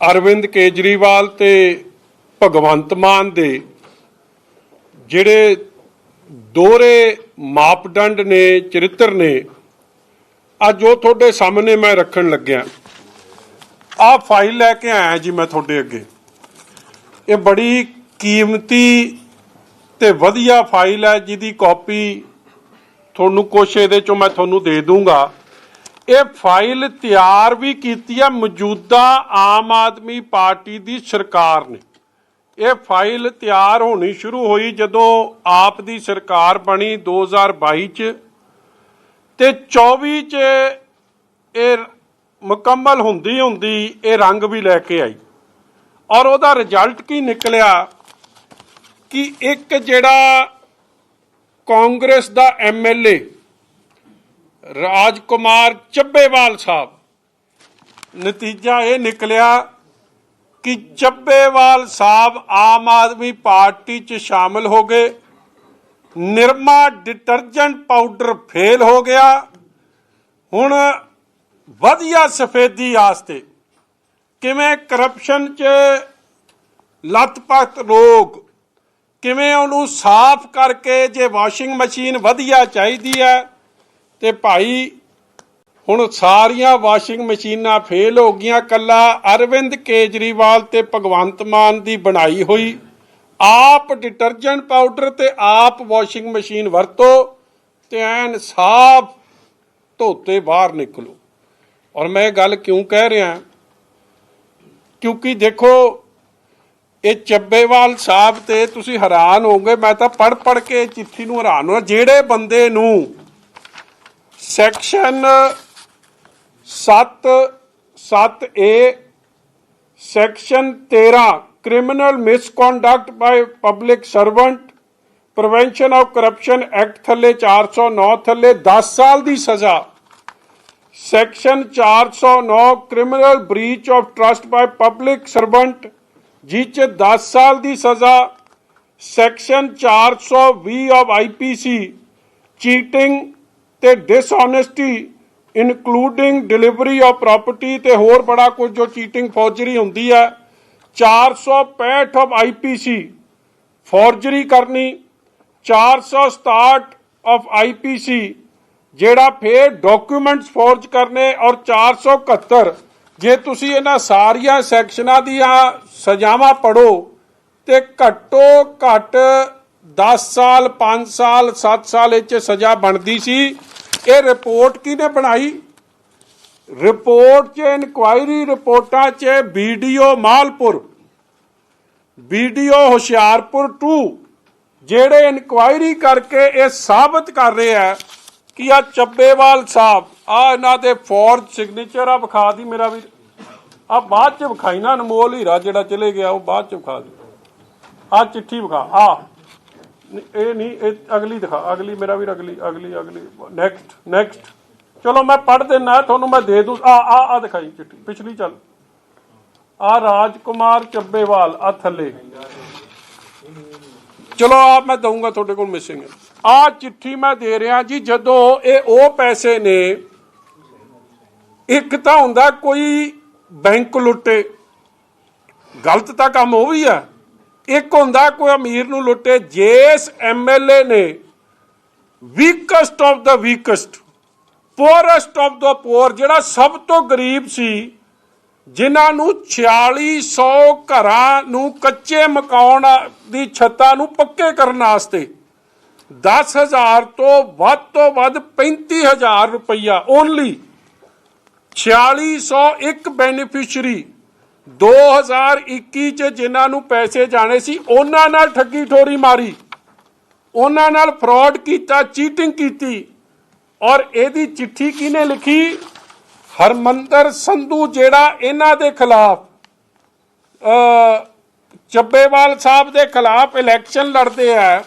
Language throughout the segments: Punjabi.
ਅਰਵਿੰਦ ਕੇਜਰੀਵਾਲ ਤੇ ਭਗਵੰਤ ਮਾਨ ਦੇ ਜਿਹੜੇ ਦੋਹਰੇ ਮਾਪਦੰਡ ਨੇ, ਚਰਿੱਤਰ ਨੇ, ਅੱਜ ਉਹ ਤੁਹਾਡੇ ਸਾਹਮਣੇ ਮੈਂ ਰੱਖਣ ਲੱਗਿਆ। ਆਹ ਫਾਈਲ ਲੈ ਕੇ ਆਇਆ ਜੀ ਮੈਂ ਤੁਹਾਡੇ ਅੱਗੇ। ਇਹ ਬੜੀ ਕੀਮਤੀ ਤੇ ਵਧੀਆ ਫਾਈਲ ਹੈ, ਜਿਹਦੀ ਕਾਪੀ ਤੁਹਾਨੂੰ ਕੁਛ ਇਹਦੇ ਚੋਂ ਮੈਂ ਤੁਹਾਨੂੰ ਦੇ ਦੂੰਗਾ। ਇਹ ਫਾਈਲ ਤਿਆਰ ਵੀ ਕੀਤੀ ਹੈ ਮੌਜੂਦਾ ਆਮ ਆਦਮੀ ਪਾਰਟੀ ਦੀ ਸਰਕਾਰ ਨੇ। ਇਹ ਫਾਈਲ ਤਿਆਰ ਹੋਣੀ ਸ਼ੁਰੂ ਹੋਈ ਜਦੋਂ ਆਪ ਦੀ ਸਰਕਾਰ ਬਣੀ 2022 ਚ ਤੇ 24 ਚ ਇਹ ਮੁਕੰਮਲ ਹੁੰਦੀ ਹੁੰਦੀ ਇਹ ਰੰਗ ਵੀ ਲੈ ਕੇ ਆਈ। ਔਰ ਉਹਦਾ ਰਿਜ਼ਲਟ ਕੀ ਨਿਕਲਿਆ ਕਿ ਇੱਕ ਜਿਹੜਾ ਕਾਂਗਰਸ ਦਾ ਐਮਐਲਏ ਰਾਜਕੁਮਾਰ ਚੱਬੇਵਾਲ ਸਾਹਿਬ। ਨਤੀਜਾ ਇਹ ਨਿਕਲਿਆ ਕਿ ਚੱਬੇਵਾਲ ਸਾਹਿਬ ਆਮ ਆਦਮੀ ਪਾਰਟੀ 'ਚ ਸ਼ਾਮਲ ਹੋ ਗਏ। ਨਿਰਮਾ ਡਿਟਰਜੈਂਟ ਪਾਊਡਰ ਫੇਲ ਹੋ ਗਿਆ। ਹੁਣ ਵਧੀਆ ਸਫੇਦੀ ਆਸਤੇ ਕਿਵੇਂ ਕਰਪਸ਼ਨ 'ਚ ਲੱਤਪੱਤ ਲੋਕ ਕਿਵੇਂ ਉਹਨੂੰ ਸਾਫ਼ ਕਰਕੇ ਜੇ ਵਾਸ਼ਿੰਗ ਮਸ਼ੀਨ ਵਧੀਆ ਚਾਹੀਦੀ ਹੈ ਤੇ ਭਾਈ, ਹੁਣ ਸਾਰੀਆਂ ਵਾਸ਼ਿੰਗ ਮਸ਼ੀਨਾਂ ਫੇਲ ਹੋ ਗਈਆਂ, ਕੱਲਾ ਅਰਵਿੰਦ ਕੇਜਰੀਵਾਲ ਤੇ ਭਗਵੰਤ ਮਾਨ ਦੀ ਬਣਾਈ ਹੋਈ। ਆਪ ਡਿਟਰਜੈਂਟ ਪਾਊਡਰ ਤੇ ਆਪ ਵਾਸ਼ਿੰਗ ਮਸ਼ੀਨ ਵਰਤੋ ਤੇ ਐਨ ਸਾਫ਼ ਧੋਤੇ ਬਾਹਰ ਨਿਕਲੋ। ਔਰ ਮੈਂ ਇਹ ਗੱਲ ਕਿਉਂ ਕਹਿ ਰਿਹਾ? ਕਿਉਂਕਿ ਦੇਖੋ, ਇਹ ਚੱਬੇਵਾਲ ਸਾਹਿਬ ਤੇ ਤੁਸੀਂ ਹੈਰਾਨ ਹੋਗੇ ਮੈਂ ਤਾਂ ਪੜ ਪੜ ਕੇ ਚਿੱਠੀ ਨੂੰ ਹੈਰਾਨ ਹੋਇਆ। ਜਿਹੜੇ ਬੰਦੇ ਨੂੰ section 7 7A section 13 criminal misconduct by public servant prevention of corruption act ਥੱਲੇ 409 ਥੱਲੇ 10 ਸਾਲ ਦੀ ਸਜ਼ਾ section 409 criminal breach of trust by public servant ਜਿਹ 'ਚ 10 ਸਾਲ ਦੀ ਸਜ਼ਾ ਸੈਕਸ਼ਨ 420 ਆਫ ਆਈਪੀਸੀ ਚੀਟਿੰਗ ਤੇ dishonesty including delivery of property ਤੇ ਹੋਰ ਬੜਾ ਕੁਝ ਜੋ ਚੀਟਿੰਗ ਫੌਜਰੀ ਹੁੰਦੀ ਹੈ 465 ਆਫ ਆਈਪੀਸੀ ਫੌਰਜਰੀ ਕਰਨੀ 467 ਆਫ ਆਈਪੀਸੀ ਜਿਹੜਾ ਫੇਰ ਡਾਕੂਮੈਂਟਸ ਫੋਰਜ ਕਰਨੇ ਔਰ 471 ਜੇ ਤੁਸੀਂ ਇਹਨਾਂ ਸਾਰੀਆਂ ਸੈਕਸ਼ਨਾਂ ਦੀਆਂ ਸਜ਼ਾਵਾਂ ਪੜੋ ਤੇ ਘੱਟੋ ਘੱਟ 10 ਸਾਲ 5 ਸਾਲ 7 ਸਾਲ ਇਹ 'ਚ ਸਜ਼ਾ ਬਣਦੀ ਸੀ। ਇਹ ਰਿਪੋਰਟ ਕਿਹਨੇ ਬਣਾਈ? ਰਿਪੋਰਟ 'ਚ ਇਨਕੁਆਇਰੀ ਰਿਪੋਰਟਾਂ 'ਚ ਵੀਡੀਓ ਮਾਲਪੁਰ ਵੀਡੀਓ ਹੁਸ਼ਿਆਰਪੁਰ 2 ਜਿਹੜੇ ਇਨਕੁਆਇਰੀ ਕਰਕੇ ਇਹ ਸਾਬਤ ਕਰ ਰਹੇ ਆ ਕਿ ਆ ਚੱਬੇਵਾਲ ਸਾਹਿਬ ਆ ਇਹਨਾਂ ਦੇ ਫੋਰਜ ਸਿਗਨੇਚਰ ਆ, ਵਿਖਾ ਦੀ ਮੇਰਾ ਵੀ ਆ ਬਾਅਦ ਚ ਵਿਖਾਈ ਨਾ ਅਨਮੋਲ ਹੀਰਾ ਜਿਹੜਾ ਚਲੇ ਗਿਆ, ਉਹ ਬਾਅਦ ਚ ਵਿਖਾ ਦੀ। ਆ ਚਿੱਠੀ ਵਿਖਾ ਆ ਇਹ ਨਹੀਂ, ਇਹ ਅਗਲੀ ਦਿਖਾ, ਅਗਲੀ ਮੇਰਾ ਵੀ ਅਗਲੀ ਅਗਲੀ ਅਗਲੀ ਨੈਕਸਟ ਨੈਕਸਟ ਚਲੋ ਮੈਂ ਪੜ ਦੇਣਾ ਤੁਹਾਨੂੰ ਮੈਂ ਦੇ ਦੂੰ। ਆ ਆ ਆ ਦਿਖਾਈ ਚਿੱਠੀ, ਪਿਛਲੀ ਚੱਲ। ਆ ਰਾਜਕੁਮਾਰ ਚੱਬੇਵਾਲ, ਆ ਥੱਲੇ। ਚਲੋ ਆ ਮੈਂ ਦਊਂਗਾ ਤੁਹਾਡੇ ਕੋਲ ਮਿਸਿੰਗ ਆ ਚਿੱਠੀ ਮੈਂ ਦੇ ਰਿਹਾ ਜੀ, ਜਦੋਂ ਇਹ ਉਹ ਪੈਸੇ ਨੇ, ਇੱਕ ਤਾਂ ਹੁੰਦਾ ਕੋਈ ਬੈਂਕ ਲੁੱਟੇ। ਗਲਤ ਤਾਂ ਕੰਮ ਉਹ ਵੀ ਆ। ਇੱਕ ਹੁੰਦਾ ਕੋਈ ਅਮੀਰ ਨੂੰ ਲੁੱਟੇ ਜੇਸ ਐਮਐਲਏ ਨੇ ਵੀਕਸਟ ਆਫ ਦਾ ਵੀਕਸਟ ਪੋਰੈਸਟ ਆਫ ਦਾ ਪੋਰ ਜਿਹੜਾ ਸਭ ਤੋਂ ਗਰੀਬ ਸੀ, ਜਿਨ੍ਹਾਂ ਨੂੰ 4600 ਘਰਾਂ ਨੂੰ ਕੱਚੇ ਮਕਾਨ ਦੀ ਛੱਤਾਂ ਨੂੰ ਪੱਕੇ ਕਰਨ ਵਾਸਤੇ 10000 ਤੋਂ ਵੱਧ ਤੋਂ ਵੱਧ 35000 ਰੁਪਈਆ ਓਨਲੀ 4600 ਇੱਕ ਬੈਨੀਫੀਸ਼ੀਅਰੀ 2021 ਚ ਜਿਨ੍ਹਾਂ ਨੂੰ ਪੈਸੇ ਜਾਣੇ ਸੀ, ਉਹਨਾਂ ਨਾਲ ਠੱਗੀ ਠੋਰੀ ਮਾਰੀ। ਉਹਨਾਂ ਨਾਲ ਫਰਾਡ ਕੀਤਾ, ਚੀਟਿੰਗ ਕੀਤੀ। ਔਰ ਇਹਦੀ ਚਿੱਠੀ ਕਿਹਨੇ ਲਿਖੀ? ਹਰਮੰਦਰ ਸੰਧੂ, ਜਿਹੜਾ ਇਹਨਾਂ ਦੇ ਖਿਲਾਫ ਅ ਚੱਬੇਵਾਲ ਸਾਹਿਬ ਦੇ ਖਿਲਾਫ ਇਲੈਕਸ਼ਨ ਲੜਦੇ ਆ,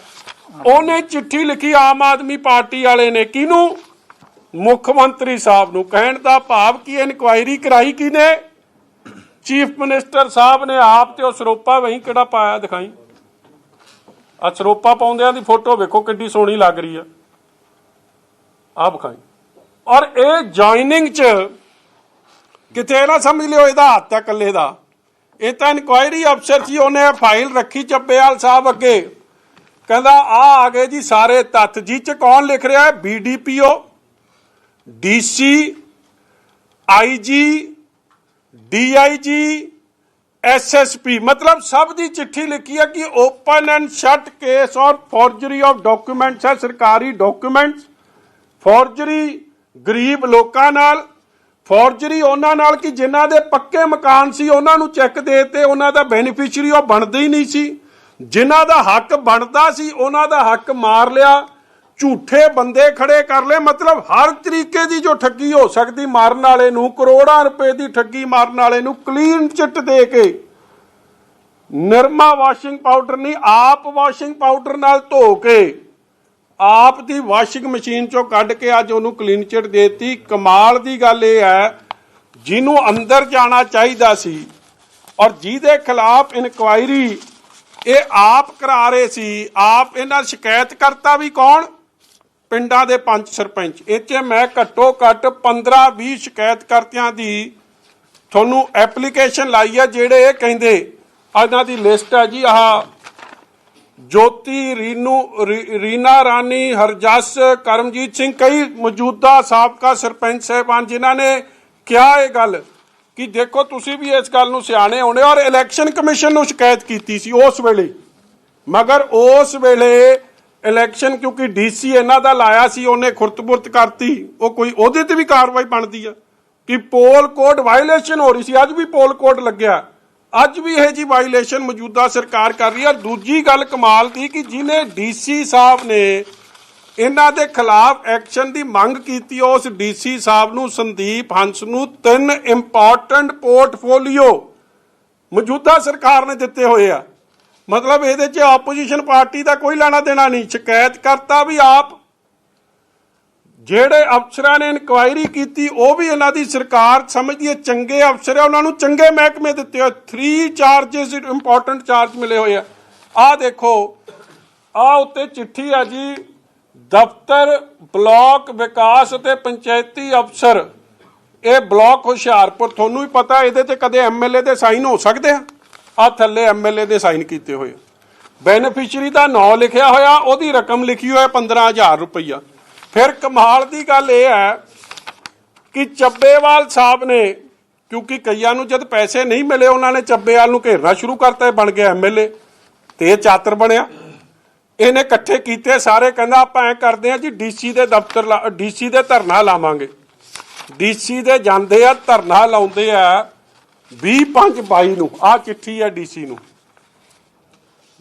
ਉਹਨੇ ਚਿੱਠੀ ਲਿਖੀ ਆਮ ਆਦਮੀ ਪਾਰਟੀ ਵਾਲੇ ਨੇ। ਕਿਹਨੂੰ? ਮੁੱਖ ਮੰਤਰੀ ਸਾਹਿਬ ਨੂੰ। ਕਹਿਣ ਦਾ ਭਾਵ ਕੀ ਇਨਕੁਆਇਰੀ ਕਰਾਈ ਕਿਨੇ ਚੀਫ ਮਿਨਿਸਟਰ ਸਾਹਿਬ ਨੇ ਆਪ ਤੇ ਉਹ ਸਰੋਪਾ ਵਹੀਂ ਕਿਹੜਾ ਪਾਇਆ ਦਿਖਾਈ? ਆ ਸਰੋਪਾ ਪਾਉਂਦਿਆਂ ਦੀ ਫੋਟੋ ਵੇਖੋ ਕਿੱਡੀ ਸੋਹਣੀ ਲੱਗ ਰਹੀ ਆ। ਆ ਵਿਖਾਈ। ਔਰ ਇਹ ਜੁਆਇਨਿੰਗ ਚ ਕਿਤੇ ਨਾ ਸਮਝ ਲਿਓ ਇਹਦਾ ਹੱਥ ਹੈ ਇਕੱਲੇ ਦਾ। ਇਹ ਤਾਂ ਇਨਕੁਆਇਰੀ ਅਫਸਰ ਸੀ, ਉਹਨੇ ਫਾਈਲ ਰੱਖੀ ਚੱਬੇਵਾਲ ਸਾਹਿਬ ਅੱਗੇ। ਕਹਿੰਦਾ ਆ ਆ ਗਏ ਜੀ ਸਾਰੇ ਤੱਥ ਜੀ ਚ ਕੌਣ ਲਿਖ ਰਿਹਾ ਹੈ? BDPO DC IG DIG SSP ਮਤਲਬ ਸਭ ਦੀ ਚਿੱਠੀ ਲਿਖੀ ਹੈ ਕਿ ਓਪਨ ਐਂਡ ਸ਼ਟ ਕੇਸ ਔਰ ਫੋਰਜਰੀ ਆਫ ਡਾਕੂਮੈਂਟਸ ਹੈ, ਸਰਕਾਰੀ ਡਾਕੂਮੈਂਟਸ ਫੋਰਜਰੀ ਗਰੀਬ ਲੋਕਾਂ ਨਾਲ ਫੋਰਜਰੀ ਉਹਨਾਂ ਨਾਲ ਕਿ ਜਿਨ੍ਹਾਂ ਦੇ ਪੱਕੇ ਮਕਾਨ ਸੀ, ਉਹਨਾਂ ਨੂੰ ਚੈੱਕ ਦੇਤੇ, ਉਹਨਾਂ ਦਾ ਬੈਨੀਫੀਸ਼ੀਅਰੀ ਉਹ ਬਣਦੇ ਹੀ ਨਹੀਂ ਸੀ, ਜਿਨ੍ਹਾਂ ਦਾ ਹੱਕ ਬਣਦਾ ਸੀ, ਉਹਨਾਂ ਦਾ ਹੱਕ ਮਾਰ ਲਿਆ ਝੂਠੇ ਬੰਦੇ ਖੜੇ ਕਰ ਲਏ। ਮਤਲਬ ਹਰ ਤਰੀਕੇ ਦੀ ਜੋ ਠੱਗੀ ਹੋ ਸਕਦੀ, ਮਾਰਨ ਵਾਲੇ ਨੂੰ, ਕਰੋੜਾਂ ਰੁਪਏ ਦੀ ਠੱਗੀ ਮਾਰਨ ਵਾਲੇ ਨੂੰ ਕਲੀਨ ਚਿੱਟ ਦੇ ਕੇ। ਨਿਰਮਾ ਵਾਸ਼ਿੰਗ ਪਾਊਡਰ ਨਹੀਂ, ਆਪ ਵਾਸ਼ਿੰਗ ਪਾਊਡਰ ਨਾਲ ਧੋ ਕੇ, ਆਪ ਦੀ ਵਾਸ਼ਿੰਗ ਮਸ਼ੀਨ ਚੋਂ ਕੱਢ ਕੇ ਅੱਜ ਉਹਨੂੰ ਕਲੀਨ ਚਿੱਟ ਦੇਤੀ। ਕਮਾਲ ਦੀ ਗੱਲ ਇਹ ਹੈ, ਜਿਹਨੂੰ ਅੰਦਰ ਜਾਣਾ ਚਾਹੀਦਾ ਸੀ ਔਰ ਜਿਹਦੇ ਖਿਲਾਫ ਇਨਕੁਆਇਰੀ, ਇਹ ਆਪ ਕਰਾ ਰਹੇ ਸੀ। ਆਪ ਇਹਨਾਂ ਸ਼ਿਕਾਇਤ ਕਰਤਾ ਵੀ ਕੌਣ? ਪਿੰਡਾਂ ਦੇ ਪੰਜ ਸਰਪੰਚ। ਇੱਥੇ ਮੈਂ ਘੱਟੋ ਘੱਟ 15 20 ਸ਼ਿਕਾਇਤ ਕਰਤਿਆਂ ਦੀ ਤੁਹਾਨੂੰ ਐਪਲੀਕੇਸ਼ਨ ਲਾਈ ਆ, ਜਿਹੜੇ ਇਹ ਕਹਿੰਦੇ ਇਹਨਾਂ ਦੀ ਲਿਸਟ ਹੈ ਜੀ, ਆਹ ਜੋਤੀ, ਰੀਨੂ ਰੀਨਾ ਰਾਣੀ, ਹਰਜਸ, ਕਰਮਜੀਤ ਸਿੰਘ, ਕਈ ਮੌਜੂਦਾ ਸਾਬਕਾ ਸਰਪੰਚ ਸਾਹਿਬਾਨ ਜਿਨ੍ਹਾਂ ਨੇ ਕਿਹਾ ਇਹ ਗੱਲ ਕਿ ਦੇਖੋ ਤੁਸੀਂ ਵੀ ਇਸ ਗੱਲ ਨੂੰ ਸਿਆਣੇ ਹੋਣੇ ਔਰ ਇਲੈਕਸ਼ਨ ਕਮਿਸ਼ਨ ਨੂੰ ਸ਼ਿਕਾਇਤ ਕੀਤੀ ਸੀ ਉਸ ਵੇਲੇ। ਮਗਰ ਉਸ ਵੇਲੇ ਇਲੈਕਸ਼ਨ ਕਿਉਂਕਿ ਡੀਸੀ ਇਹਨਾਂ ਦਾ ਲਾਇਆ ਸੀ, ਉਹਨੇ ਖੁਰਤਬੁਰਤ ਕਰਤੀ। ਉਹ ਕੋਈ ਉਹਦੇ ਤੇ ਵੀ ਕਾਰਵਾਈ ਬਣਦੀ ਆ ਕਿ ਪੋਲ ਕੋਡ ਵਾਇਲੇਸ਼ਨ ਹੋ ਰਹੀ ਸੀ। ਅੱਜ ਵੀ ਪੋਲ ਕੋਡ ਲੱਗਿਆ। ਅੱਜ ਵੀ ਇਹ ਜੀ ਵਾਇਲੇਸ਼ਨ ਮੌਜੂਦਾ ਸਰਕਾਰ ਕਰ ਰਹੀ ਹੈ ਔਰ ਦੂਜੀ ਗੱਲ ਕਮਾਲ ਦੀ ਕਿ ਜਿਹਨੇ ਡੀਸੀ ਸਾਹਿਬ ਨੇ ਇਹਨਾਂ ਦੇ ਖਿਲਾਫ ਐਕਸ਼ਨ ਦੀ ਮੰਗ ਕੀਤੀ, ਉਸ ਡੀਸੀ ਸਾਹਿਬ ਨੂੰ ਸੰਦੀਪ ਹੰਸ ਨੂੰ ਤਿੰਨ ਇੰਪੋਰਟੈਂਟ ਪੋਰਟਫੋਲੀਓ ਮੌਜੂਦਾ ਸਰਕਾਰ ਨੇ ਦਿੱਤੇ ਹੋਏ ਆ। ਮਤਲਬ ਇਹਦੇ 'ਚ ਆਪੋਜੀਸ਼ਨ ਪਾਰਟੀ ਦਾ ਕੋਈ ਲੈਣਾ ਦੇਣਾ ਨਹੀਂ, ਸ਼ਿਕਾਇਤ ਕਰਤਾ ਵੀ ਆਪ। ਜਿਹੜੇ ਅਫਸਰਾਂ ਨੇ ਇਨਕੁਆਇਰੀ ਕੀਤੀ, ਉਹ ਵੀ ਇਹਨਾਂ ਦੀ ਸਰਕਾਰ ਸਮਝਦੀ ਹੈ, ਚੰਗੇ ਅਫਸਰ ਆ ਉਹਨਾਂ ਨੂੰ ਚੰਗੇ ਮਹਿਕਮੇ ਦਿੱਤੇ ਹੋਏ 3 ਚਾਰजेस ਇੰਪੋਰਟੈਂਟ ਚਾਰਜ ਮਿਲੇ ਹੋਏ ਆ। ਆਹ ਦੇਖੋ, ਆਹ ਉੱਤੇ ਚਿੱਠੀ ਆ ਜੀ, ਦਫ਼ਤਰ, ਬਲਾਕ ਵਿਕਾਸ ਅਤੇ ਪੰਚਾਇਤੀ ਅਫਸਰ। ਇਹ ਬਲਾਕ ਹੁਸ਼ਿਆਰਪੁਰ, ਤੁਹਾਨੂੰ ਵੀ ਪਤਾ, ਇਹਦੇ ਤੇ ਕਦੇ ਐਮਐਲਏ ਦੇ ਸਾਈਨ ਹੋ ਸਕਦੇ ਆ। ਆ ਥੱਲੇ ਐਮਐਲਏ ਦੇ ਸਾਈਨ ਕੀਤੇ ਹੋਏ ਬੈਨੀਫੀਸ਼ੀਅਰੀ ਦਾ ਨਾਂ ਲਿਖਿਆ ਹੋਇਆ, ਉਹਦੀ ਰਕਮ ਲਿਖੀ ਹੋਇਆ 15000 ਰੁਪਈਆ। ਫਿਰ ਕਮਾਲ ਦੀ ਗੱਲ ਇਹ ਹੈ ਕਿ ਚੱਬੇਵਾਲ ਸਾਹਿਬ ਨੇ, ਕਿਉਂਕਿ ਕਈਆਂ ਨੂੰ ਜਦ ਪੈਸੇ ਨਹੀਂ ਮਿਲੇ, ਉਹਨਾਂ ਨੇ ਚੱਬੇਵਾਲ ਨੂੰ ਘੇਰਨਾ ਸ਼ੁਰੂ ਕਰਤਾ, ਇਹ ਬਣ ਗਿਆ ਐਮਐਲਏ ਤੇ ਇਹ ਚਾਤਰ ਬਣਿਆ। ਇਹਨੇ ਇਕੱਠੇ ਕੀਤੇ, ਸਾਰੇ ਕਹਿੰਦਾ ਆਪਾਂ ਐ ਕਰਦੇ ਆ ਜੀ, ਡੀਸੀ ਦੇ ਦਫ਼ਤਰ ਡੀਸੀ ਦੇ ਧਰਨਾ ਲਾਵਾਂਗੇ। ਡੀਸੀ ਦੇ ਜਾਂਦੇ ਆ, ਧਰਨਾ ਲਾਉਂਦੇ ਆ 2522 ਨੂੰ ਆ ਚਿੱਠੀ ਹੈ ਡੀਸੀ ਨੂੰ।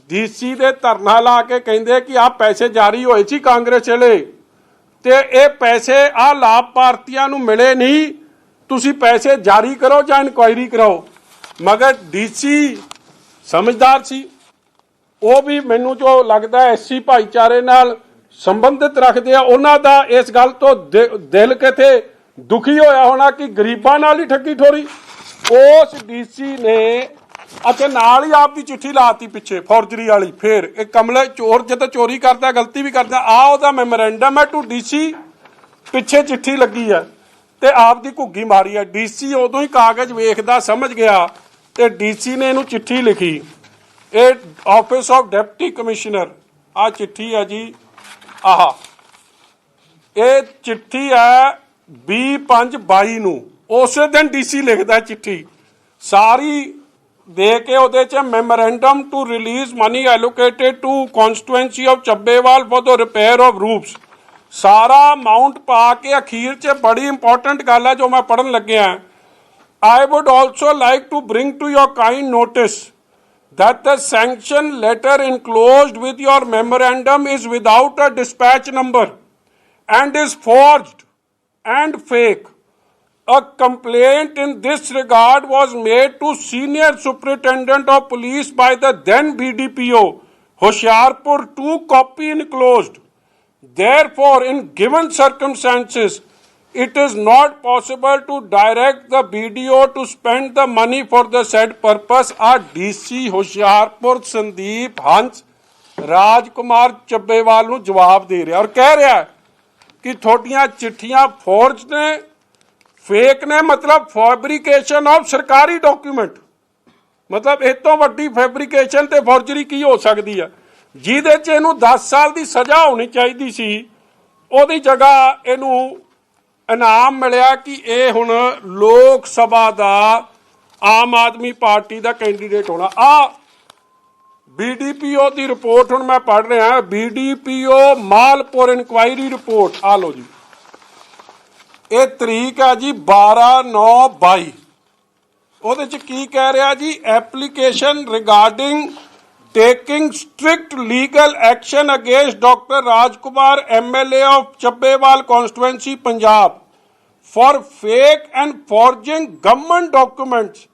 ਡੀਸੀ ਦੇ ਧਰਨਾ ਲਾ ਕੇ ਕਹਿੰਦੇ ਕਿ ਆ ਪੈਸੇ ਜਾਰੀ ਹੋਏ ਸੀ ਕਾਂਗਰਸ ਵੇਲੇ ਤੇ ਇਹ ਪੈਸੇ ਆ ਲਾਭਪਾਤਰੀਆਂ ਨੂੰ ਮਿਲੇ ਨਹੀਂ, ਤੁਸੀਂ ਪੈਸੇ ਜਾਰੀ ਕਰੋ ਜਾਂ ਇਨਕੁਆਇਰੀ ਕਰਾਓ ਮਗਰ ਡੀਸੀ ਸਮਝਦਾਰ ਸੀ। ਉਹ ਵੀ ਮੈਨੂੰ ਜੋ ਲੱਗਦਾ ਐਸਸੀ ਭਾਈਚਾਰੇ ਨਾਲ ਸੰਬੰਧਿਤ ਰੱਖਦੇ ਆ, ਉਹਨਾਂ ਦਾ ਇਸ ਗੱਲ ਤੋਂ ਦਿਲ ਕਿਤੇ ਦੁਖੀ ਹੋਇਆ ਹੋਣਾ ਕਿ ਗਰੀਬਾਂ ਨਾਲ ਹੀ ਠੱਗੀ ਠੋਰੀ। ਉਸ ਡੀਸੀ ਨੇ ਅਤੇ ਨਾਲ ਹੀ ਆਪ ਦੀ ਚਿੱਠੀ ਲਾਤੀ ਪਿੱਛੇ ਫੌਰਜਰੀ ਵਾਲੀ, ਫੇਰ। ਇਹ ਕਮਲੇ ਚੋਰ ਜਦੋਂ ਚੋਰੀ ਕਰਦਾ, ਗਲਤੀ ਵੀ ਕਰਦਾ, ਆ ਉਹਦਾ ਮੈਮੋਰੈਂਡਮ ਹੈ ਟੂ ਡੀਸੀ ਪਿੱਛੇ ਚਿੱਠੀ ਲੱਗੀ ਹੈ ਤੇ ਆਪ ਦੀ ਘੁੱਗੀ ਮਾਰੀ ਹੈ। ਡੀਸੀ ਉਦੋਂ ਹੀ ਕਾਗਜ਼ ਵੇਖਦਾ, ਸਮਝ ਗਿਆ ਤੇ ਡੀਸੀ ਨੇ ਇਹਨੂੰ ਚਿੱਠੀ ਲਿਖੀ। ਇਹ ਆਫਿਸ ਆਫ ਡਿਪਟੀ ਕਮਿਸ਼ਨਰ ਆ ਚਿੱਠੀ ਹੈ ਜੀ, ਆਹ। ਇਹ ਚਿੱਠੀ ਹੈ 2522 ਨੂੰ। उस दिन डीसी लिखता चिट्ठी सारी दे के ओ memorandum to release money allocated to constituency of Chabbewal for the repair of roads सारा अमाउंट पा के अखीर च बड़ी इंपॉर्टेंट गल है जो मैं पढ़न लगे हैं I would also like to bring to your kind notice that the sanction letter enclosed with your memorandum is without a dispatch number and is forge and fake A complaint in this regard was made to Senior Superintendent of Police by the then BDPO, Hoshiarpur 2 copy enclosed. Therefore, in given circumstances, it is not possible to direct the BDO to spend the money for the said purpose. A DC Hoshiarpur Sandeep Hans Rajkumar Chabbewal ਨੂੰ ਜਵਾਬ ਦੇ ਰਿਹਾ ਔਰ ਕਹਿ ਰਿਹਾ ਹੈ ਕਿ ਤੁਹਾਡੀਆਂ ਚਿੱਠੀਆਂ ਫੋਰਜ ਨੇ ਫੇਕ ਨੇ ਮਤਲਬ ਫੈਬਰੀਕੇਸ਼ਨ ਆਫ ਸਰਕਾਰੀ ਡਾਕੂਮੈਂਟ ਮਤਲਬ ਇਹ ਤੋਂ ਵੱਡੀ ਫੈਬਰੀਕੇਸ਼ਨ ਤੇ ਫੋਰਜਰੀ ਕੀ ਹੋ ਸਕਦੀ ਆ? ਜਿਹਦੇ 'ਚ ਇਹਨੂੰ 10 ਸਾਲ ਦੀ ਸਜ਼ਾ ਹੋਣੀ ਚਾਹੀਦੀ ਸੀ, ਉਹਦੀ ਜਗ੍ਹਾ ਇਹਨੂੰ ਇਨਾਮ ਮਿਲਿਆ ਕਿ ਇਹ ਹੁਣ ਲੋਕ ਸਭਾ ਦਾ ਆਮ ਆਦਮੀ ਪਾਰਟੀ ਦਾ ਕੈਂਡੀਡੇਟ ਹੋਣਾ। ਆ ਬੀਡੀਪੀਓ ਦੀ ਰਿਪੋਰਟ ਹੁਣ ਮੈਂ ਪੜ੍ਹ ਰਿਹਾ ਬੀਡੀਪੀਓ ਮਾਲਪੁਰ ਇਨਕੁਆਇਰੀ ਰਿਪੋਰਟ ਆ ਲਓ ਜੀ। ਇਹ ਤਰੀਕ ਹੈ ਜੀ 12 9 22 ਉਹਦੇ ਚ ਕੀ ਕਹਿ ਰਿਹਾ ਜੀ application regarding taking strict legal action against doctor Rajkumar MLA of Chabbewal constituency Punjab for fake and forging government documents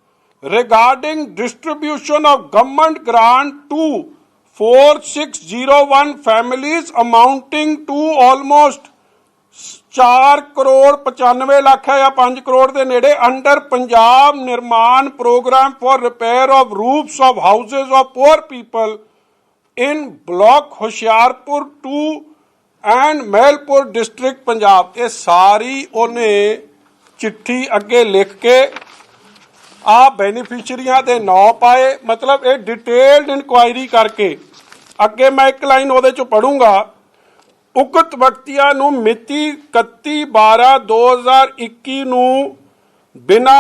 regarding distribution of government grant to 4601 families amounting to almost 4 crore 95 lakh ਜਾਂ 5 ਕਰੋੜ ਦੇ ਨੇੜੇ under Punjab Nirman programme for repair of roofs of houses of poor people in block Hoshiarpur 2 and Mahilpur district Punjab. ਇਹ ਸਾਰੀ ਉਹਨੇ ਚਿੱਠੀ ਅੱਗੇ ਲਿਖ ਕੇ ਆ ਬੈਨੀਫੀਸ਼ੀਅਰੀਆਂ ਦੇ ਨਾਂ ਪਾਏ। ਮਤਲਬ ਇਹ ਡਿਟੇਲਡ ਇਨਕੁਆਇਰੀ ਕਰਕੇ। ਅੱਗੇ ਮੈਂ ਇੱਕ ਲਾਈਨ ਉਹਦੇ ਚੋਂ ਪੜੂੰਗਾ ਉਕਤ ਵਿਅਕਤੀਆਂ ਨੂੰ ਮਿਤੀ 31 12 2021 ਨੂੰ ਬਿਨਾ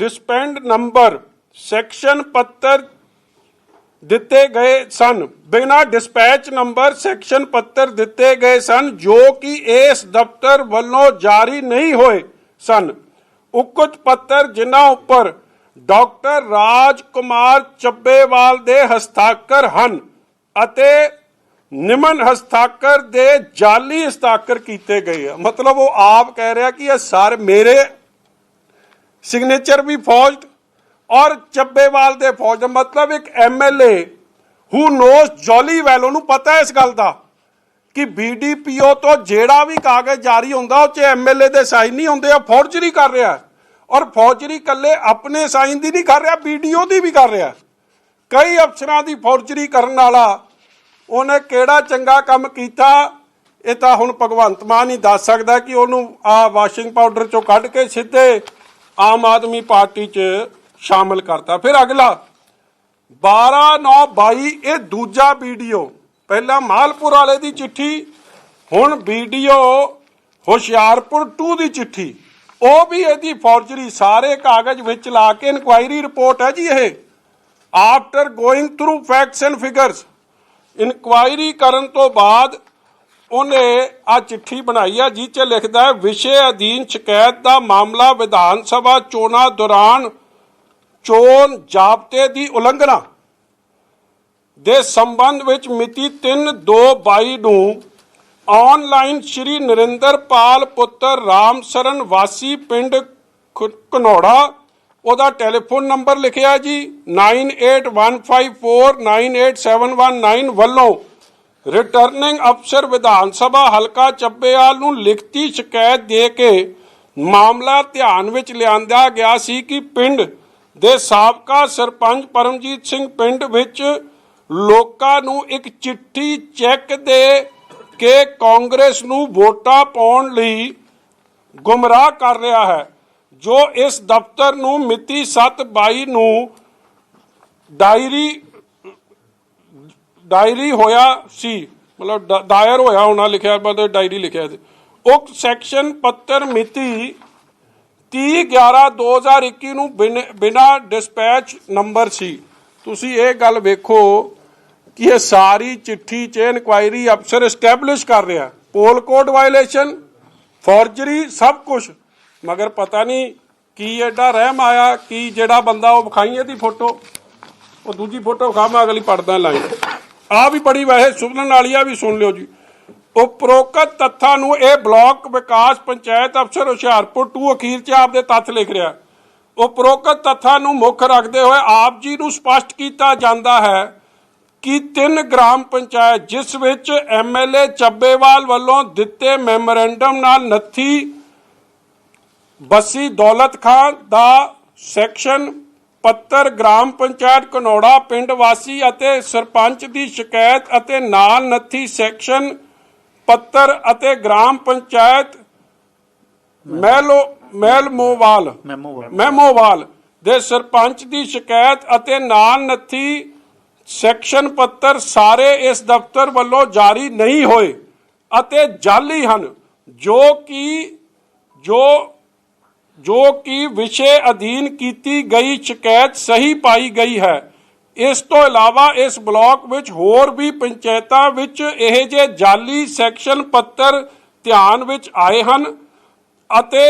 ਡਿਸਪੈਂਡ ਨੰਬਰ ਸੈਕਸ਼ਨ ਪੱਤਰ ਦਿੱਤੇ ਗਏ ਸਨ। ਬਿਨਾ ਡਿਸਪੈਚ ਨੰਬਰ ਸੈਕਸ਼ਨ ਪੱਤਰ ਦਿੱਤੇ ਗਏ ਸਨ, ਜੋ ਕਿ ਇਸ ਦਫ਼ਤਰ ਵੱਲੋਂ ਜਾਰੀ ਨਹੀਂ ਹੋਏ ਸਨ। ਉਕਤ ਪੱਤਰ ਜਿਨ੍ਹਾਂ ਉੱਪਰ ਡਾਕਟਰ ਰਾਜ ਕੁਮਾਰ ਚੱਬੇਵਾਲ ਦੇ ਹਸਤਾਖਰ ਹਨ ਅਤੇ ਨਿਮਨ ਹਸਤਾਖਰ ਦੇ ਜਾਲੀ ਹਸਤਾਖਰ ਕੀਤੇ ਗਏ ਆ। ਮਤਲਬ ਉਹ ਆਪ ਕਹਿ ਰਿਹਾ ਕਿ ਇਹ ਸਰ ਮੇਰੇ ਸਿਗਨੇਚਰ ਵੀ ਫੌਜਡ ਔਰ ਚੱਬੇਵਾਲ ਦੇ ਫੌਜ ਮਤਲਬ ਇੱਕ MLA who knows jolly well ਉਹਨੂੰ ਪਤਾ ਹੈ ਇਸ ਗੱਲ ਦਾ ਕਿ ਬੀਡੀਪੀਓ ਤੋਂ ਜਿਹੜਾ ਵੀ ਕਾਗਜ਼ ਜਾਰੀ ਹੁੰਦਾ ਉਹ ਚ ਐਮਐਲਏ ਦੇ ਸਾਈਨ ਨਹੀਂ ਹੁੰਦੇ ਆ ਫੌਰਜਰੀ ਕਰ ਰਿਹਾ। ਔਰ ਫੌਰਜਰੀ ਕੱਲੇ ਆਪਣੇ ਸਾਈਨ ਦੀ ਨਹੀਂ ਕਰ ਰਿਹਾ ਬੀਡੀਓ ਦੀ ਵੀ ਕਰ ਰਿਹਾ। ਕਈ ਅਫਸਰਾਂ ਦੀ ਫੌਰਜਰੀ ਕਰਨ ਵਾਲਾ ਉਹਨੇ ਕਿਹੜਾ ਚੰਗਾ ਕੰਮ ਕੀਤਾ? ਇਹ ਤਾਂ ਹੁਣ ਭਗਵੰਤ ਮਾਨ ਹੀ ਦੱਸ ਸਕਦਾ ਕਿ ਉਹਨੂੰ ਆ ਵਾਸ਼ਿੰਗ ਪਾਊਡਰ ਚੋਂ ਕੱਢ ਕੇ ਸਿੱਧੇ ਆਮ ਆਦਮੀ ਪਾਰਟੀ 'ਚ ਸ਼ਾਮਲ ਕਰਤਾ। ਫਿਰ ਅਗਲਾ 12 9 22 ਇਹ ਦੂਜਾ ਵੀਡੀਓ। ਪਹਿਲਾਂ ਮਾਲਪੁਰ ਵਾਲੇ ਦੀ ਚਿੱਠੀ, ਹੁਣ ਵੀਡੀਓ ਹੁਸ਼ਿਆਰਪੁਰ 2 ਦੀ ਚਿੱਠੀ। ਉਹ ਵੀ ਇਹਦੀ ਫੌਰਜਰੀ ਸਾਰੇ ਕਾਗਜ਼ ਵਿੱਚ ਲਾ ਕੇ ਇਨਕੁਆਇਰੀ ਰਿਪੋਰਟ ਹੈ ਜੀ ਇਹ। After going through facts and figures inquiry ਕਰਨ ਤੋਂ ਬਾਅਦ ਉਹਨੇ ਆ ਚਿੱਠੀ ਬਣਾਈ ਆ, ਜਿਹ 'ਚ ਲਿਖਦਾ ਹੈ, ਵਿਸ਼ੇ ਅਧੀਨ ਸ਼ਿਕਾਇਤ ਦਾ ਮਾਮਲਾ ਵਿਧਾਨ ਸਭਾ ਚੋਣਾਂ ਦੌਰਾਨ ਚੋਣ ਜਾਬਤੇ ਦੀ ਉਲੰਘਣਾ ਦੇ ਸੰਬੰਧ ਵਿੱਚ ਮਿਤੀ 3/2/22 ਨੂੰ ਆਨਲਾਈਨ ਸ਼੍ਰੀ ਨਰਿੰਦਰਪਾਲ ਪੁੱਤਰ ਰਾਮ ਸਰਨ ਵਾਸੀ ਪਿੰਡ ਖ- ਘਨੌੜਾ ਉਹਦਾ ਟੈਲੀਫੋਨ ਨੰਬਰ ਲਿਖਿਆ ਜੀ 9815498719 ਵੱਲੋਂ ਰਿਟਰਨਿੰਗ ਅਫਸਰ ਵਿਧਾਨ ਸਭਾ ਹਲਕਾ ਚੱਬੇਵਾਲ ਨੂੰ ਲਿਖਤੀ ਸ਼ਿਕਾਇਤ ਦੇ ਕੇ ਮਾਮਲਾ ਧਿਆਨ ਵਿੱਚ ਲਿਆਂਦਾ ਗਿਆ ਸੀ ਕਿ ਪਿੰਡ ਦੇ ਸਾਬਕਾ ਸਰਪੰਚ ਪਰਮਜੀਤ ਸਿੰਘ ਪਿੰਡ ਵਿੱਚ ਲੋਕਾਂ ਨੂੰ ਇੱਕ ਚਿੱਠੀ ਚੈੱਕ ਦੇ ਕੇ ਕਾਂਗਰਸ ਨੂੰ ਵੋਟਾਂ ਪਾਉਣ ਲਈ ਗੁੰਮਰਾਹ ਕਰ ਰਿਹਾ ਹੈ। ਜੋ ਇਸ ਦਫ਼ਤਰ ਨੂੰ ਮਿਤੀ 7/22 ਨੂੰ ਡਾਇਰੀ ਡਾਇਰੀ ਹੋਇਆ ਸੀ, ਮਤਲਬ ਦਾਇਰ ਹੋਇਆ ਹੋਣਾ ਲਿਖਿਆ, ਮਤਲਬ ਡਾਇਰੀ ਲਿਖਿਆ ਸੀ। ਉਕਤ ਸੈਕਸ਼ਨ ਪੱਤਰ ਮਿਤੀ 30 11 2021 ਨੂੰ ਬਿਨਾ, ਬਿਨਾਂ ਡਿਸਪੈਚ ਨੰਬਰ ਸੀ। ਤੁਸੀਂ ਇਹ ਗੱਲ ਵੇਖੋ ਕਿ ਇਹ ਸਾਰੀ ਚਿੱਠੀ 'ਚ ਇਨਕੁਆਇਰੀ ਅਫਸਰ ਐਸਟੈਬਲਿਸ਼ ਕਰ ਰਿਹਾ। ਪੋਲ ਕੋਡ ਵਾਇਲੇਸ਼ਨ ਫੋਰਜਰੀ ਸਭ ਕੁਝ ਮਗਰ ਪਤਾ ਨਹੀਂ ਕੀ ਐਡਾ ਰਹਿਮ ਆਇਆ, ਕਿ ਜਿਹੜਾ ਬੰਦਾ ਉਹ ਵਿਖਾਈ ਇਹਦੀ ਫੋਟੋ। ਉਹ ਦੂਜੀ ਫੋਟੋ ਵਿਖਾ, ਮੈਂ ਅਗਲੀ ਪੜਦਾ ਲਾਈਨ ਆ ਵੀ ਬੜੀ ਵੈਸੇ ਸੁਣਨ ਵਾਲੀ ਆ, ਵੀ ਸੁਣ ਲਿਓ ਜੀ। ਉਪਰੋਕਤ ਤੱਥਾਂ ਨੂੰ ਇਹ ਬਲਾਕ ਵਿਕਾਸ ਪੰਚਾਇਤ ਅਫਸਰ ਹੁਸ਼ਿਆਰਪੁਰ 2 ਅਖੀਰ 'ਚ ਆਪ ਦੇ ਤੱਥ ਲਿਖ ਰਿਹਾ। ਉਪਰੋਕਤ ਤੱਥਾਂ ਨੂੰ ਮੁੱਖ ਰੱਖਦੇ ਹੋਏ ਆਪ ਜੀ ਨੂੰ ਸਪਸ਼ਟ ਕੀਤਾ ਜਾਂਦਾ ਹੈ ਕਿ ਤਿੰਨ ਗ੍ਰਾਮ ਪੰਚਾਇਤ ਜਿਸ ਵਿੱਚ ਐਮਐਲਏ ਚੱਬੇਵਾਲ ਵੱਲੋਂ ਦਿੱਤੇ ਮੈਮੋਰੈਂਡਮ ਨਾਲ ਨੱਥੀ ਬੱਸੀ ਦੌਲਤ ਖਾਨ ਦਾ ਸੈਕਸ਼ਨ ਪੱਤਰ ਗ੍ਰਾਮ ਪੰਚਾਇਤ ਕਨੌੜਾ ਪਿੰਡ ਵਾਸੀ ਅਤੇ ਸਰਪੰਚ ਦੀ ਸ਼ਿਕਾਇਤ ਅਤੇ ਨਾਲ ਨੱਥੀ ਸੈਕਸ਼ਨ ਪੱਤਰ ਅਤੇ ਗ੍ਰਾਮ ਪੰਚਾਇਤ ਮਹਿਲੋ ਮਹਿਲਮੋਵਾਲ ਮੈਮੋਵਾਲ ਦੇ ਸਰਪੰਚ ਦੀ ਸ਼ਿਕਾਇਤ ਅਤੇ ਨਾਲ ਨੱਥੀ ਸੈਕਸ਼ਨ ਪੱਤਰ ਸਾਰੇ ਇਸ ਦਫ਼ਤਰ ਵੱਲੋਂ ਜਾਰੀ ਨਹੀਂ ਹੋਏ ਅਤੇ ਜਾਲੀ ਹਨ ਜੋ ਕਿ ਜੋ ਜੋ ਕਿ ਵਿਸ਼ੇ ਅਧੀਨ ਕੀਤੀ ਗਈ ਸ਼ਿਕਾਇਤ ਸਹੀ ਪਾਈ ਗਈ ਹੈ। ਇਸ ਤੋਂ ਇਲਾਵਾ ਇਸ ਬਲਾਕ ਵਿੱਚ ਹੋਰ ਵੀ ਪੰਚਾਇਤਾਂ ਵਿੱਚ ਇਹ ਜੇ ਜਾਲੀ ਸੈਕਸ਼ਨ ਪੱਤਰ ਧਿਆਨ ਵਿੱਚ ਆਏ ਹਨ ਅਤੇ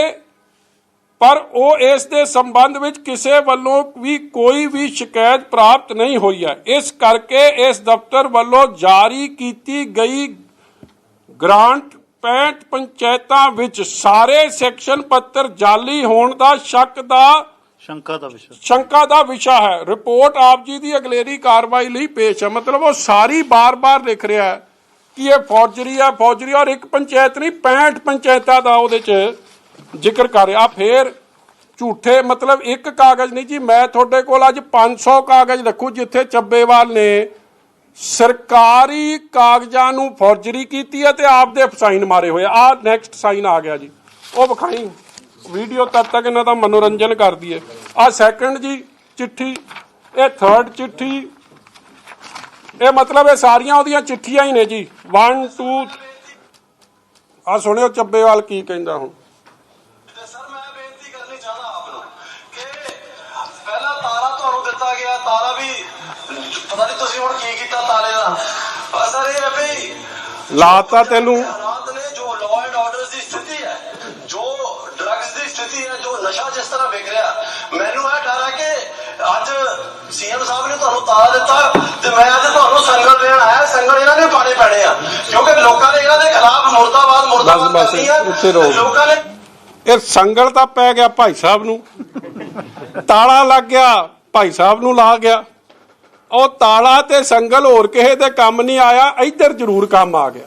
ਪਰ ਉਹ ਇਸ ਦੇ ਸੰਬੰਧ ਵਿੱਚ ਕਿਸੇ ਵੱਲੋਂ ਵੀ ਕੋਈ ਵੀ ਸ਼ਿਕਾਇਤ ਪ੍ਰਾਪਤ ਨਹੀਂ ਹੋਈ ਹੈ। ਇਸ ਕਰਕੇ ਇਸ ਦਫ਼ਤਰ ਵੱਲੋਂ ਜਾਰੀ ਕੀਤੀ ਗਈ ਗ੍ਰਾਂਟ 65 ਪੰਚਾਇਤਾਂ ਵਿੱਚ ਸਾਰੇ ਸੈਕਸ਼ਨ ਪੱਤਰ ਜਾਲੀ ਹੋਣ ਦਾ ਸ਼ੱਕ ਦਾ ਸ਼ੰਕਾ ਦਾ ਵਿਸ਼ਾ। ਸ਼ੰਕਾ ਦਾ ਵਿਸ਼ਾ ਹੈ। ਰਿਪੋਰਟ ਆਪ ਜੀ ਦੀ ਅਗਲੇਰੀ ਕਾਰਵਾਈ ਲਈ ਪੇਸ਼ ਹੈ। ਮਤਲਬ ਉਹ ਸਾਰੀ ਬਾਰ-ਬਾਰ ਲਿਖ ਰਿਹਾ ਹੈ ਕਿ ਇਹ ਫੌਜਰੀ ਆ ਫੌਜਰੀ ਔਰ ਇੱਕ ਪੰਚਾਇਤ ਨਹੀਂ 65 ਪੰਚਾਇਤਾਂ ਦਾ ਉਹਦੇ 'ਚ ਜ਼ਿਕਰ ਕਰ ਰਿਹਾ। ਫੇਰ ਝੂਠੇ ਮਤਲਬ ਇੱਕ ਕਾਗਜ਼ ਨਹੀਂ ਜੀ ਮੈਂ ਤੁਹਾਡੇ ਕੋਲ ਅੱਜ 500 ਕਾਗਜ਼ ਰੱਖੂ ਜਿੱਥੇ ਚੱਬੇਵਾਲ ਨੇ ਸਰਕਾਰੀ ਕਾਗਜ਼ਾਂ ਨੂੰ ਫੌਜਰੀ ਕੀਤੀ ਹੈ ਤੇ ਆਪ ਦੇ ਸਾਈਨ ਮਾਰੇ ਹੋਏ ਆ। ਨੈਕਸਟ ਸਾਈਨ ਆ ਗਿਆ ਜੀ। ਉਹ ਵਿਖਾਈ। ਵੀਡੀਓ ਤਦ ਤੱਕ ਇਹਨਾਂ ਦਾ ਮਨੋਰੰਜਨ ਕਰਦੀ ਹੈ। ਆ ਸੈਕੰਡ ਜੀ ਚਿੱਠੀ, ਇਹ ਥਰਡ ਚਿੱਠੀ। ਇਹ ਮਤਲਬ ਇਹ ਸਾਰੀਆਂ ਉਹਦੀਆਂ ਚਿੱਠੀਆਂ ਹੀ ਨੇ ਜੀ। 1 2 ਆ ਸੁਣਿਓ ਚੱਬੇਵਾਲ ਕੀ ਕਹਿੰਦਾ ਹੁਣ ਤੇ ਸਰ ਮੈਂ ਬੇਨਤੀ ਕਰਨੀ ਚਾਹਦਾ ਆਪ ਨੂੰ ਕਿ ਪਹਿਲਾ ਤਾਰਾ ਤੁਹਾਨੂੰ ਦਿੱਤਾ ਗਿਆ ਤਾਰਾ ਵੀ ਪਤਾ ਨਹੀਂ ਤੁਸੀਂ ਹੁਣ ਕੀ ਕੀਤਾ ਦਾ ਪਰ ਸਰ ਇਹ ਹੈ ਵੀ ਲਾਤਾ ਤੈਨੂੰ। ਹਾਲਾਤ ਨੇ ਜੋ ਲਾਅ ਐਂਡ ਆਰਡਰ ਦੀ ਸਥਿਤੀ ਹੈ ਜੋ ਡਰੱਗਸ ਦੀ ਸਥਿਤੀ ਹੈ ਜੋ ਨਸ਼ਾ ਜਿਸ ਤਰ੍ਹਾਂ ਵਿਕ ਰਿਹਾ ਮੈਨੂੰ ਇਹ ਡਰ ਹੈ ਕਿ ਅੱਜ ਸੀਐਮ ਸਾਹਿਬ ਨੇ ਤੁਹਾਨੂੰ ਤਾਰਾ ਦਿੱਤਾ ਤੇ ਮੈਂ ਅੱਜ ਤੁਹਾਨੂੰ ਸੰਗਲ ਦੇਣ ਆਇਆ ਸੰਗਲ ਇਹਨਾਂ ਨੇ ਪਾਣੇ ਪੈਣੇ ਆ। ਕਿਉਂਕਿ ਲੋਕਾਂ ਨੇ ਇਹਨਾਂ ਦੇ ਖਿਲਾਫ ਮੁਰਦਾਬਾਦ ਮੁਰਦਾਬਾਦ ਬਸ, ਕਰਨੀ ਆ ਉੱਥੇ ਰਹੋ। ਲੋਕਾਂ ਨੇ ਇਹ ਸੰਗਲ ਤਾਂ ਪੈ ਗਿਆ ਭਾਈ ਸਾਹਿਬ ਨੂੰ। ਤਾਲਾ ਲੱਗ ਗਿਆ ਭਾਈ ਸਾਹਿਬ ਨੂੰ ਲਾ ਗਿਆ। ਉਹ ਤਾਲਾ ਤੇ ਸੰਗਲ ਹੋਰ ਕਿਸੇ ਦੇ ਕੰਮ ਨਹੀਂ ਆਇਆ, ਇੱਧਰ ਜ਼ਰੂਰ ਕੰਮ ਆ ਗਿਆ।